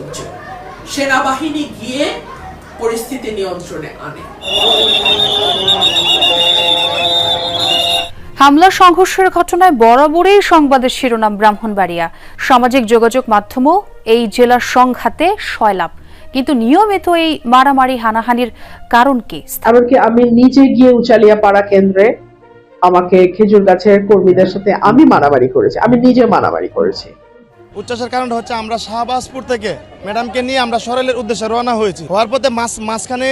লোকজন সেনাবাহিনী গিয়ে পরিস্থিতি নিয়ন্ত্রণে আনে। হামলা সংঘর্ষের ঘটনায় বরাবরই সংবাদের শিরোনাম ব্রাহ্মণবাড়িয়া। সামাজিক যোগাযোগ মাধ্যমও এই জেলার সংঘাতে সয়লাভ কিন্তু নিয়মিত এই মারামারি হানাহানির কারণ কি? এমনকি আমি নিজে গিয়ে উচালিয়া পাড়া কেন্দ্রে আমাকে খেজুর গাছের কর্মীদের সাথে আমি মারামারি করেছি। আমি নিজে মারামারি করেছি। উচ্চাসের কারণটা হচ্ছে আমরা শাহবাজপুর থেকে ম্যাডামকে নিয়ে আমরা সরেলের উদ্দেশ্যে রওনা হয়েছি। হওয়ার পথে মাঝ মাঝখানে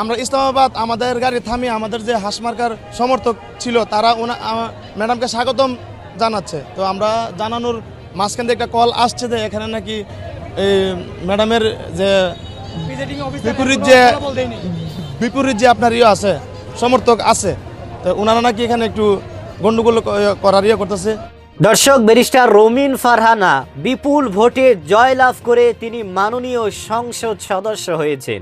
আমরা ইসলামাবাদ আমাদের গাড়ি থামিয়ে আমাদের যে হাসমার্কার সমর্থক ছিল তারা ওনা ম্যাডামকে স্বাগতম জানাচ্ছে। তো আমরা জানানোর মাঝখান থেকে একটা কল আসছে যে এখানে নাকি এই ম্যাডামের যে বিপরীত যে বিপরীত যে আপনার ইয়ে আছে সমর্থক আছে তো ওনারা নাকি এখানে একটু গন্ডগোল করার ইয়ে করতেছে। দর্শক, ব্যারিস্টার রমিন ফারহানা বিপুল ভোটে জয়লাভ করে তিনি মাননীয় সংসদ সদস্য হয়েছেন।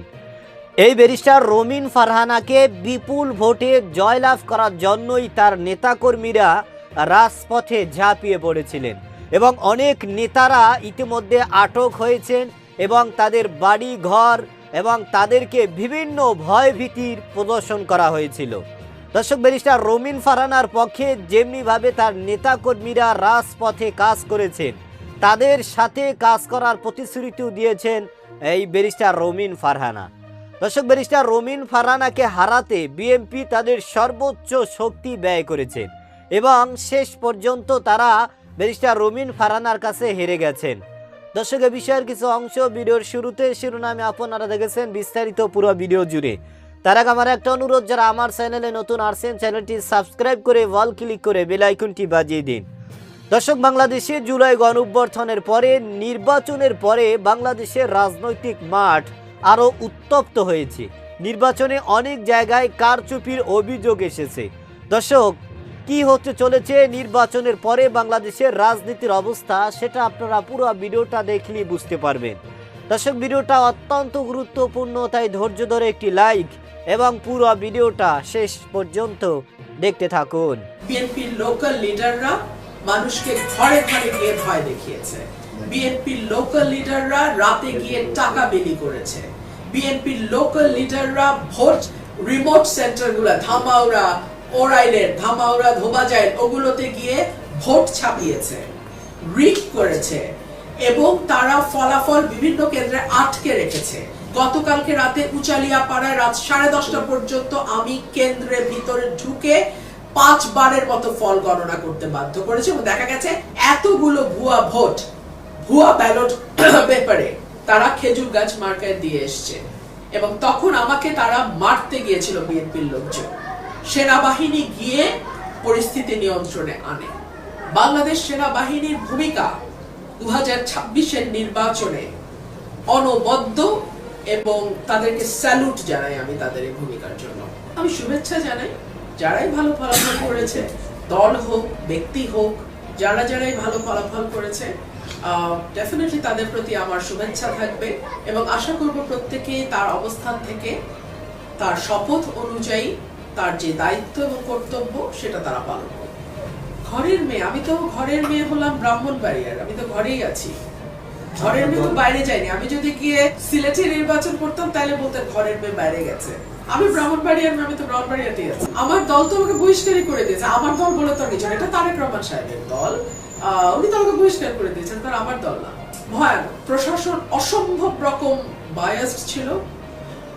এই ব্যারিস্টার রমিন ফারহানাকে বিপুল ভোটে জয়লাভ করার জন্যই তার নেতাকর্মীরা রাজপথে ঝাঁপিয়ে পড়েছিলেন এবং অনেক নেতারা ইতিমধ্যে আটক হয়েছেন এবং তাদের বাড়ি ঘর এবং তাদেরকে বিভিন্ন ভয়ভীতির প্রদর্শন করা হয়েছিল। দর্শক, ব্যারিস্টার রমিন ফারানার পক্ষে যেমনিভাবে তার নেতাকর্মীরা রাজপথে কাজ করেছেন, তাদের সাথে কাজ করার প্রতিশ্রুতিও দিয়েছেন এই ব্যারিস্টার রমিন ফারহানা দর্শক, ব্যারিস্টার রমিন ফারহানাকে হারাতে বিএমপি তাদের সর্বোচ্চ শক্তি ব্যয় করেছেন এবং শেষ পর্যন্ত তারা ব্যারিস্টার রমিন ফারহানার কাছে হেরে গেছেন। দর্শক, এ বিষয়ের কিছু অংশ ভিডিওর শুরুতে, শিরোনামে আপনারা দেখেছেন, বিস্তারিত পুরো ভিডিও জুড়ে। তার আগে আমার একটা অনুরোধ, যারা আমার চ্যানেলে নতুন আসছেন, চ্যানেলটি সাবস্ক্রাইব করে ওয়াল ক্লিক করে বেল আইকনটি বাজিয়ে দিন। দর্শক, বাংলাদেশে জুলাই গণঅভ্যর্থনের পরে, নির্বাচনের পরে বাংলাদেশের রাজনৈতিক মাঠ আরও উত্তপ্ত হয়েছে। নির্বাচনে অনেক জায়গায় কারচুপির অভিযোগ এসেছে। দর্শক, কি হতে চলেছে নির্বাচনের পরে বাংলাদেশের রাজনীতির অবস্থা, সেটা আপনারা পুরো ভিডিওটা দেখলেই বুঝতে পারবেন। দর্শক, ভিডিওটা অত্যন্ত গুরুত্বপূর্ণ, তাই ধৈর্য ধরে একটি লাইক এবং পুরো ভিডিওটা শেষ পর্যন্ত দেখতে থাকুন। বিএনপির লোকাল লিডাররা মানুষকে ঘরে ঘরে গিয়ে ভয় দেখিয়েছে। বিএনপির লোকাল লিডাররা রাতে গিয়ে টাকা বিলি করেছে। বিএনপির লোকাল লিডাররা ভোট রিমোট সেন্টারগুলো ধামাউড়া, ওরাইলের ধামাউড়া, ধোবাজাইল, ওগুলোতে গিয়ে ভোট ছাপিয়েছে রিক করেছে এবং তারা ফলাফল বিভিন্ন কেন্দ্রে আটকে রেখেছে। গতকালকে রাতে উচালিয়া পাড়ায় রাত সাড়ে দশটা পর্যন্ত আমি কেন্দ্রের ভিতরে ঢুকে পাঁচবারের মতো ফল গণনা করতে বাধ্য করেছে এবং দেখা গেছে এতগুলো ভুয়া ভোট, ভুয়া ব্যালট পেপারে তারা খেজুর গাছ মার্কায় দিয়ে এসছে এবং তখন আমাকে তারা মারতে গিয়েছিল বিএনপির লোকজন। সেনাবাহিনী গিয়ে পরিস্থিতি নিয়ন্ত্রণে আনে। বাংলাদেশ সেনাবাহিনীর ভূমিকা দু হাজার নির্বাচনে অনবদ্য এবং তাদেরকে স্যালুট জানাই আমি তাদের এই ভূমিকার জন্য। আমি শুভেচ্ছা জানাই। যারাই ভালো ফলাফল করেছে, দল হোক, ব্যক্তি হোক, যারা যারাই ভালো ফলাফল করেছে ডেফিনেটলি তাদের প্রতি আমার শুভেচ্ছা থাকবে এবং আশা করব প্রত্যেকেই তার অবস্থান থেকে তার শপথ অনুযায়ী তার যে দায়িত্ব এবং কর্তব্য সেটা তারা পালন করবে। ঘরের মেয়ে, আমি তো ঘরের মেয়ে হলাম ব্রাহ্মণবাড়িয়ার, আমি তো ঘরেই আছি। ঘরের মেয়ে তো বাইরে যাইনি আমি যদি গিয়ে সিলেটে নির্বাচন করতাম, তাহলে বলতেন ঘরের মেয়ে বাইরে গেছে। আমি ব্রাহ্মণবাড়িয়ার আমি তো ব্রাহ্মণবাড়িয়াতেই আছি। আমার দল তো আমাকে বহিষ্কারই করে দিয়েছে। আমার দল বলে তো কিছু এটা তারেক রহমান সাহেবের দল। উনি তো আমাকে বহিষ্কার করে দিয়েছেন, তার আমার দল না। ভয়ানক প্রশাসন অসম্ভব রকম বায়াসড ছিল।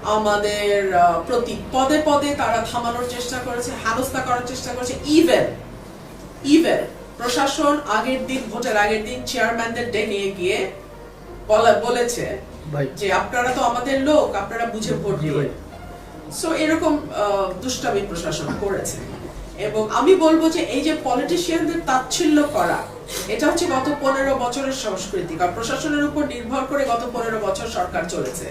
আমাদের প্রতি পদে পদে তারা থামানোর চেষ্টা করেছে, হেনস্থা করার চেষ্টা করেছে। ইভেন ইভেন প্রশাসন আগের দিন, ভোটের আগের দিন চেয়ারম্যানদের ডেকে গিয়ে বলা- বলেছে যে আপনারা তো আমাদের লোক আপনারা বুঝে ভোট সো এরকম দুষ্টামি প্রশাসন করেছে। এবং আমি বলব যে এই যে পলিটিশিয়ানদের তাচ্ছিল্য করা এটা হচ্ছে গত পনেরো বছরের সংস্কৃতি। কারণ প্রশাসনের উপর নির্ভর করে গত পনেরো বছর সরকার চলেছে।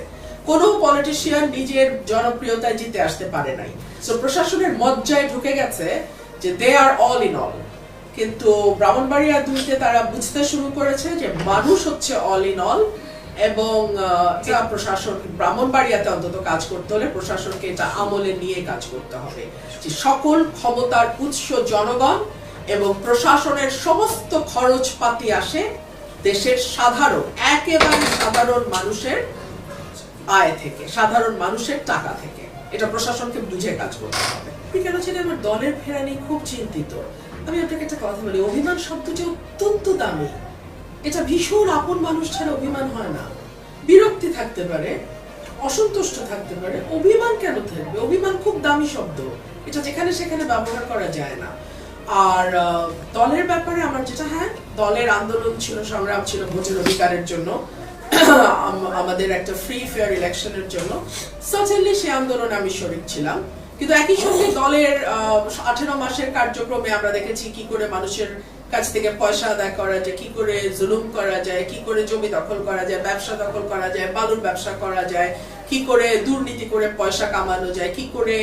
কোনো পলিটিশিয়ান নিজের জনপ্রিয়তায় জিতে আসতে পারে নাই। সো প্রশাসনের মজ্জায় ঢুকে গেছে যে they are all in all কিন্তু ব্রাহ্মণবাড়িয়া দুইতে তারা বুঝতে শুরু করেছে যে মানুষ হচ্ছে অল ইন অল এবং প্রশাসন ব্রাহ্মণবাড়িয়াতে অন্তত কাজ করতে হলে প্রশাসনকে এটা আমলে নিয়ে কাজ করতে হবে। যে সকল ক্ষমতার উৎস জনগণ এবং প্রশাসনের সমস্ত খরচপাতি আসে দেশের সাধারণ, একেবারে সাধারণ মানুষের আয় থেকে, সাধারণ মানুষের টাকা থেকে। এটা প্রশাসনকে বুঝে কাজ করতে হবে। কেন ছিলেন আমার দলের ফেরা নিয়ে খুব চিন্তিত। আমি আপনাকে একটা কথা বলি, অভিমান শব্দটি অত্যন্ত দামি। এটা ভীষণ আপন মানুষ ছাড়া অভিমান হয় না। বিরক্তি থাকতে পারে, অসন্তুষ্ট থাকতে পারে, অভিমান কেন থাকবে? অভিমান খুব দামি শব্দ। এটা যেখানে সেখানে ব্যবহার করা যায় না। আর দলের ব্যাপারে আমার যেটা হ্যাঁ দলের আন্দোলন ছিল, সংগ্রাম ছিল ভোটের অধিকারের জন্য আমাদের একটা ফ্রি ফেয়ার ইলেকশনের জন্য। সার্টেনলি সে আন্দোলনে আমি শরিক ছিলাম। কিন্তু একই সঙ্গে দলের আঠেরো মাসের কার্যক্রমে আমরা দেখেছি কি করে মানুষের কাছ থেকে পয়সা আদায় করা যায়, কি করে জুলুম করা যায়, কি করে জমি দখল করা যায়, ব্যবসা দখল করা যায়, বালুর ব্যবসা করা যায়, কি করে দুর্নীতি করে পয়সা কামানো যায়, কি করে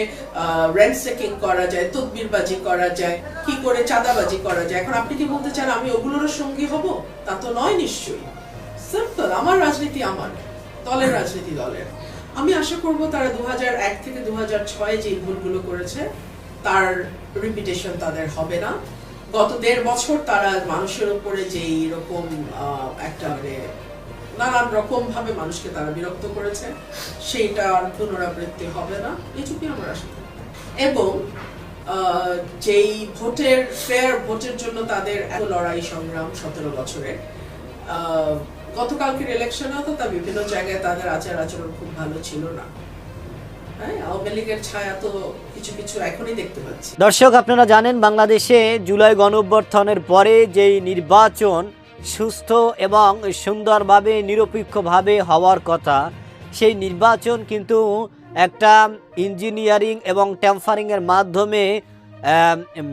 রেন্ট সেকিং করা যায়, তদবিরবাজি করা যায়, কি করে চাঁদাবাজি করা যায়। এখন আপনি কি বলতে চান আমি ওগুলোর সঙ্গী হব? তা তো নয় নিশ্চয়ই। সিম্পল আমার রাজনীতি আমার, দলের রাজনীতি দলের। আমি আশা করব তারা দু এক থেকে দু ছয় যে ভুলগুলো করেছে, তার রিপিটেশন তাদের হবে না গত দেড় বছর তারা মানুষের উপরে যে এরকম একটা মানে নানান রকম ভাবে মানুষকে তারা বিরক্ত করেছে, সেইটা আর পুনরাবৃত্তি হবে না এইটুকুই আমার আশা। এবং যেই ভোটের ফেয়ার ভোটের জন্য তাদের এত লড়াই সংগ্রাম সতেরো বছরে গতকালকের ইলেকশনেও তো তা বিভিন্ন জায়গায় তাদের আচার আচরণ খুব ভালো ছিল না। হ্যাঁ দর্শক, আপনারা জানেন বাংলাদেশে জুলাই গণঅভ্যর্থনের পরে যেই নির্বাচন সুস্থ এবং সুন্দরভাবে, নিরপেক্ষভাবে হওয়ার কথা, সেই নির্বাচন কিন্তু একটা ইঞ্জিনিয়ারিং এবং ট্যাম্পারিংয়ের মাধ্যমে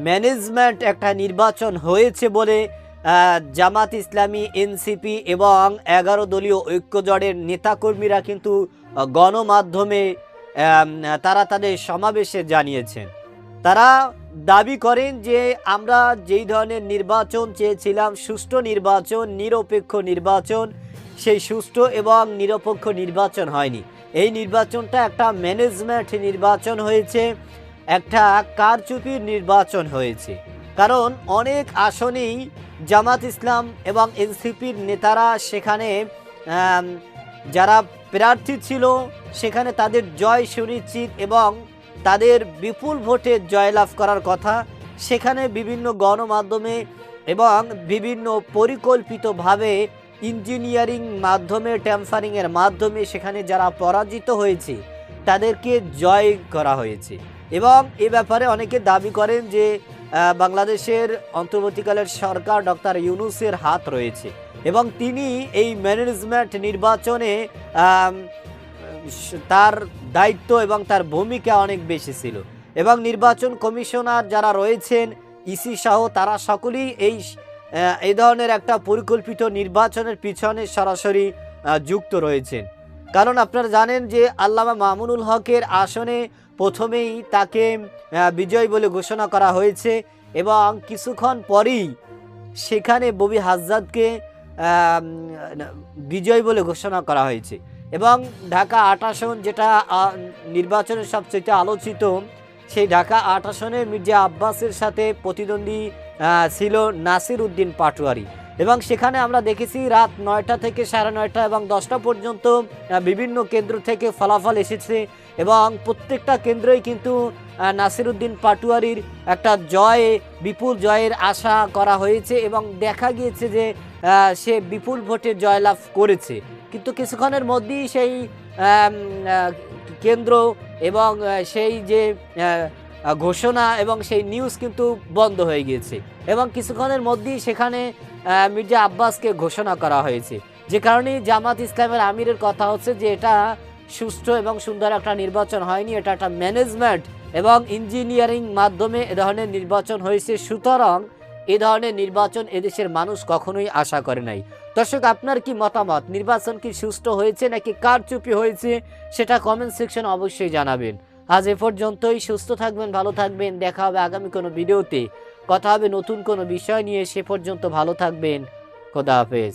ম্যানেজমেন্ট একটা নির্বাচন হয়েছে বলে জামাত ইসলামী, এনসিপি এবং এগারো দলীয় ঐক্যজোটের নেতাকর্মীরা কিন্তু গণমাধ্যমে তারা তাদের সমাবেশে জানিয়েছেন। তারা দাবি করেন যে আমরা যেই ধরনের নির্বাচন চেয়েছিলাম, সুষ্ঠু নির্বাচন, নিরপেক্ষ নির্বাচন, সেই সুষ্ঠু এবং নিরপেক্ষ নির্বাচন হয়নি। এই নির্বাচনটা একটা ম্যানেজমেন্ট নির্বাচন হয়েছে, একটা কারচুপির নির্বাচন হয়েছে। কারণ অনেক আসনেই জামাত ইসলাম এবং এনসিপির নেতারা সেখানে যারা প্রার্থী ছিল, সেখানে তাদের জয় সুনিশ্চিত এবং তাদের বিপুল ভোটে জয়লাভ করার কথা। সেখানে বিভিন্ন গণমাধ্যমে এবং বিভিন্ন পরিকল্পিতভাবে ইঞ্জিনিয়ারিং মাধ্যমে, ট্যাম্পারিংয়ের মাধ্যমে সেখানে যারা পরাজিত হয়েছে, তাদেরকে জয় করা হয়েছে। এবং এ ব্যাপারে অনেকে দাবি করেন যে বাংলাদেশের অন্তর্বর্তীকালের সরকার ডক্টর ইউনুসের হাত রয়েছে এবং তিনি এই ম্যানেজমেন্ট নির্বাচনে তার দায়িত্ব এবং তার ভূমিকা অনেক বেশি ছিল। এবং নির্বাচন কমিশনার যারা রয়েছেন, ইসি সহ তারা সকলেই এই এই ধরনের একটা পরিকল্পিত নির্বাচনের পিছনে সরাসরি যুক্ত রয়েছেন। কারণ আপনারা জানেন যে আল্লামা মামুনুল হকের আসনে প্রথমেই তাকে বিজয় বলে ঘোষণা করা হয়েছে এবং কিছুক্ষণ পরেই সেখানে ববি হাজদাদকে আম, বিজয় বলে ঘোষণা করা হয়েছে। এবং ঢাকা আট আসন যেটা নির্বাচনের সবচেয়ে আলোচিত সেই ঢাকা আট আসনে মির্জা আব্বাসের সাথে প্রতিদ্বন্দ্বী ছিল নাসির উদ্দিন পাটোয়ারি। এবং সেখানে আমরা দেখেছি রাত নয়টা থেকে সাড়ে নয়টা এবং দশটা পর্যন্ত বিভিন্ন কেন্দ্র থেকে ফলাফল এসেছে এবং প্রত্যেকটা কেন্দ্রেই কিন্তু নাসিরুদ্দিন পাটোয়ারির একটা জয়ে, বিপুল জয়ের আশা করা হয়েছে এবং দেখা গিয়েছে যে সে বিপুল ভোটে জয়লাভ করেছে। কিন্তু কিছুক্ষণের মধ্যেই সেই কেন্দ্র এবং সেই যে ঘোষণা এবং সেই নিউজ কিন্তু বন্ধ হয়ে গিয়েছে। এবং কিছুক্ষণের মধ্যেই সেখানে মির্জা আব্বাসকে ঘোষণা করা হয়েছে। যে কারণে জামাত ইসলামের আমিরের কথা হচ্ছে যে এটা সুষ্ঠু এবং সুন্দর একটা নির্বাচন হয়নি, এটা একটা ম্যানেজমেন্ট এবং ইঞ্জিনিয়ারিং মাধ্যমে এ ধরনের নির্বাচন হয়েছে। সুতরাং এ ধরনের নির্বাচন এদেশের মানুষ কখনোই আশা করে নাই। দর্শক, আপনার কি মতামত? নির্বাচন কি সুষ্ঠু হয়েছে নাকি কারচুপি হয়েছে সেটা কমেন্ট সেকশন অবশ্যই জানাবেন। আজ এ পর্যন্তই, সুস্থ থাকবেন, ভালো থাকবেন, দেখা হবে আগামী কোনো ভিডিওতে কথা হবে নতুন কোনো বিষয় নিয়ে সে পর্যন্ত ভালো থাকবেন। খোদা হাফেজ।